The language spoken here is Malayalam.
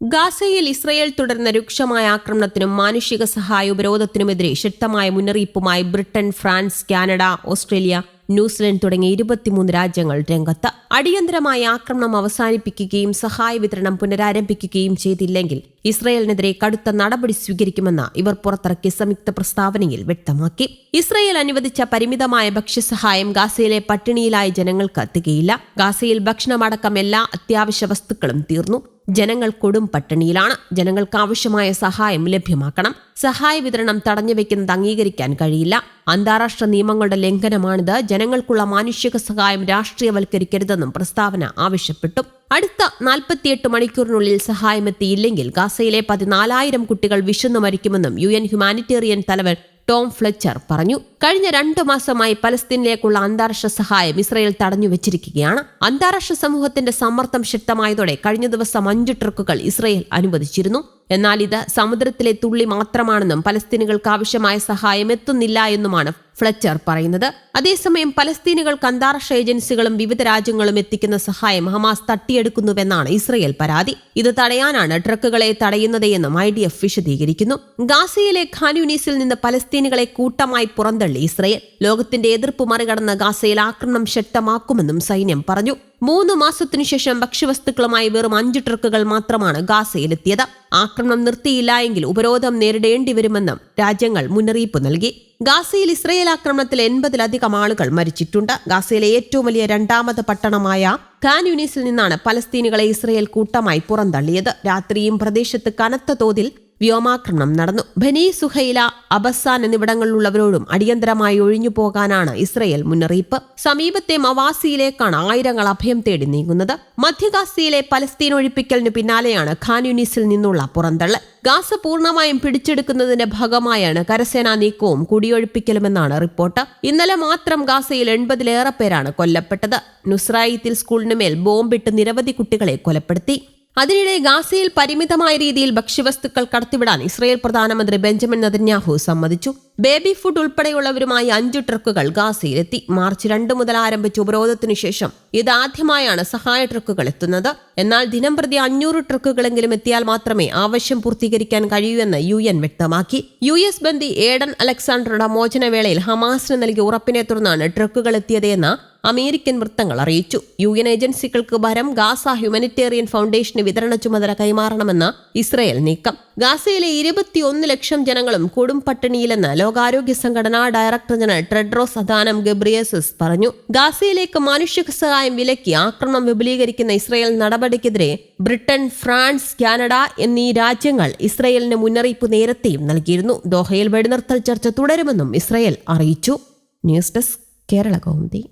ഗാസയിൽ ഇസ്രയേൽ തുടർന്ന രൂക്ഷമായ ആക്രമണത്തിനും മാനുഷിക സഹായ ഉപരോധത്തിനുമെതിരെ ശക്തമായ മുന്നറിയിപ്പുമായി Britain France Canada Australia New Zealand തുടങ്ങിയ ഇരുപത്തിമൂന്ന് രാജ്യങ്ങൾ രംഗത്ത്. അടിയന്തരമായ ആക്രമണം അവസാനിപ്പിക്കുകയും സഹായ വിതരണം പുനരാരംഭിക്കുകയും ചെയ്തില്ലെങ്കിൽ ഇസ്രയേലിനെതിരെ കടുത്ത നടപടി സ്വീകരിക്കുമെന്ന് ഇവർ പുറത്തിറക്കിയ സംയുക്ത പ്രസ്താവനയിൽ വ്യക്തമാക്കി. ഇസ്രയേൽ അനുവദിച്ച പരിമിതമായ ഭക്ഷ്യസഹായം ഗാസയിലെ പട്ടിണിയിലായ ജനങ്ങൾക്ക് എത്തുകയില്ല ഗാസയിൽ ഭക്ഷണമടക്കം എല്ലാ അത്യാവശ്യ വസ്തുക്കളും തീർന്നു. ജനങ്ങൾ കൊടും പട്ടിണിയിലാണ്. ജനങ്ങൾക്ക് ആവശ്യമായ സഹായം ലഭ്യമാക്കണം. സഹായ വിതരണം തടഞ്ഞു വെക്കുന്നത് അംഗീകരിക്കാൻ കഴിയില്ല. അന്താരാഷ്ട്ര നിയമങ്ങളുടെ ലംഘനമാണിത്. ജനങ്ങൾക്കുള്ള മാനുഷിക സഹായം രാഷ്ട്രീയവൽക്കരിക്കരുതെന്നും പ്രസ്താവന ആവശ്യപ്പെട്ടു. അടുത്ത നാൽപ്പത്തിയെട്ട് മണിക്കൂറിനുള്ളിൽ സഹായമെത്തിയില്ലെങ്കിൽ ഗാസയിലെ പതിനാലായിരം കുട്ടികൾ വിശന്നു മരിക്കുമെന്നും യു എൻ ഹ്യൂമാനിറ്റേറിയൻ തലവൻ ടോം ഫ്ലെച്ചർ പറഞ്ഞു കഴിഞ്ഞ രണ്ടു മാസമായി പലസ്തീനിലേക്കുള്ള അന്താരാഷ്ട്ര സഹായം ഇസ്രയേൽ തടഞ്ഞു വെച്ചിരിക്കുകയാണ്. അന്താരാഷ്ട്ര സമൂഹത്തിന്റെ സമ്മർദ്ദം ശക്തമായതോടെ കഴിഞ്ഞ ദിവസം അഞ്ച് ട്രക്കുകൾ ഇസ്രയേൽ അനുവദിച്ചിരുന്നു. എന്നാൽ ഇത് സമുദ്രത്തിലെ തുള്ളി മാത്രമാണെന്നും പലസ്തീനുകൾക്ക് ആവശ്യമായ സഹായം എത്തുന്നില്ല എന്നുമാണ് ഫ്ലെച്ചർ പറയുന്നത്. അതേസമയം പലസ്തീനുകൾക്ക് അന്താരാഷ്ട്ര ഏജൻസികളും വിവിധ രാജ്യങ്ങളും എത്തിക്കുന്ന സഹായം ഹമാസ് തട്ടിയെടുക്കുന്നുവെന്നാണ് ഇസ്രയേൽ പരാതി. ഇത് തടയാനാണ് ട്രക്കുകളെ തടയുന്നതെന്നും ഐ ഡി എഫ് വിശദീകരിക്കുന്നു. ഗാസയിലെ ഖാനുനീസിൽ നിന്ന് പലസ്തീനുകളെ കൂട്ടമായി പുറന്തള്ളി ഇസ്രയേൽ. ലോകത്തിന്റെ എതിർപ്പ് മറികടന്ന് ഗാസയിൽ ആക്രമണം ശക്തമാക്കുമെന്നും സൈന്യം പറഞ്ഞു. മൂന്ന് മാസത്തിനു ശേഷം ഭക്ഷ്യവസ്തുക്കളുമായി വെറും അഞ്ച് ട്രക്കുകൾ മാത്രമാണ് ഗാസയിലെത്തിയത്. ആക്രമണം നിർത്തിയില്ല എങ്കിൽ ഉപരോധം നേരിടേണ്ടി വരുമെന്നും രാജ്യങ്ങൾ മുന്നറിയിപ്പ് നൽകി. ഗാസയിൽ ഇസ്രയേൽ ആക്രമണത്തിൽ എൺപതിലധികം ആളുകൾ മരിച്ചിട്ടുണ്ട്. ഗാസയിലെ ഏറ്റവും വലിയ രണ്ടാമത് പട്ടണമായ ഖാൻ നിന്നാണ് പലസ്തീനികളെ ഇസ്രയേൽ കൂട്ടമായി പുറന്തള്ളിയത്. രാത്രിയും പ്രദേശത്ത് കനത്ത തോതിൽ വ്യോമാക്രമണം നടന്നു. ബനി സുഹൈല അബസാൻ എന്നിവിടങ്ങളിലുള്ളവരോടും അടിയന്തരമായി ഒഴിഞ്ഞു പോകാനാണ് ഇസ്രയേൽ മുന്നറിയിപ്പ്. സമീപത്തെ മവാസിയിലേക്കാണ് ആയിരങ്ങൾ അഭയം തേടി നീങ്ങുന്നത്. മധ്യഗാസിയിലെ പലസ്തീൻ ഒഴിപ്പിക്കലിനു പിന്നാലെയാണ് ഖാൻ യൂണിസിൽ നിന്നുള്ള പുറന്തള്ളൽ. ഗാസ പൂർണമായും പിടിച്ചെടുക്കുന്നതിന്റെ ഭാഗമായാണ് കരസേനാ നീക്കവും കുടിയൊഴിപ്പിക്കലുമെന്നാണ് റിപ്പോർട്ട്. ഇന്നലെ മാത്രം ഗാസയിൽ എൺപതിലേറെ പേരാണ് കൊല്ലപ്പെട്ടത്. നുസ്രായിത്തിൽ സ്കൂളിനുമേൽ ബോംബിട്ട് നിരവധി കുട്ടികളെ കൊലപ്പെടുത്തി. അതിനിടെ ഗാസയിൽ പരിമിതമായ രീതിയിൽ ഭക്ഷ്യവസ്തുക്കൾ കടത്തിവിടാൻ ഇസ്രയേൽ പ്രധാനമന്ത്രി ബെഞ്ചമിൻ നദന്യാഹു സമ്മതിച്ചു. ബേബി ഫുഡ് ഉൾപ്പെടെയുള്ളവരുമായി അഞ്ച് ട്രക്കുകൾ ഗാസയിലെത്തി. മാർച്ച് രണ്ട് മുതൽ ആരംഭിച്ച ഉപരോധത്തിനു ശേഷം ഇതാദ്യമായാണ് സഹായ ട്രക്കുകൾ എത്തുന്നത്. എന്നാൽ ദിനം പ്രതി അഞ്ഞൂറ് ട്രക്കുകളെങ്കിലും എത്തിയാൽ മാത്രമേ ആവശ്യം പൂർത്തീകരിക്കാൻ കഴിയൂ എന്ന് യു എൻ വ്യക്തമാക്കി. യു എസ് ബന്ദി ഏഡൻ അലക്സാണ്ടറുടെ മോചനവേളയിൽ ഹമാസിന് നൽകിയ ഉറപ്പിനെ തുടർന്നാണ് ട്രക്കുകൾ എത്തിയതെന്ന് അമേരിക്കൻ വൃത്തങ്ങൾ അറിയിച്ചു. യു എൻ ഏജൻസികൾക്ക് ഭരം ഗാസ ഹ്യൂമനിറ്റേറിയൻ ഫൗണ്ടേഷന് വിതരണ ചുമതല കൈമാറണമെന്ന് ഇസ്രയേൽ നീക്കം. ഗാസയിലെ ഇരുപത്തിയൊന്ന് ലക്ഷം ജനങ്ങളും കൊടും പട്ടിണിയിലെന്ന് ലോകാരോഗ്യ സംഘടനാ director general Tedros Adhanom Ghebreyesus പറഞ്ഞു ഗാസയിലേക്ക് മാനുഷിക സഹായം വിലക്കി ആക്രമണം വിപുലീകരിക്കുന്ന ഇസ്രയേൽ നടപടിക്കെതിരെ ബ്രിട്ടൻ ഫ്രാൻസ് കാനഡ എന്നീ രാജ്യങ്ങൾ ഇസ്രയേലിന് മുന്നറിയിപ്പ് നേരത്തെയും നൽകിയിരുന്നു. ദോഹയിൽ വെടിനിർത്തൽ ചർച്ച തുടരുമെന്നും ഇസ്രയേൽ അറിയിച്ചു. News desk Kerala Kaumudi.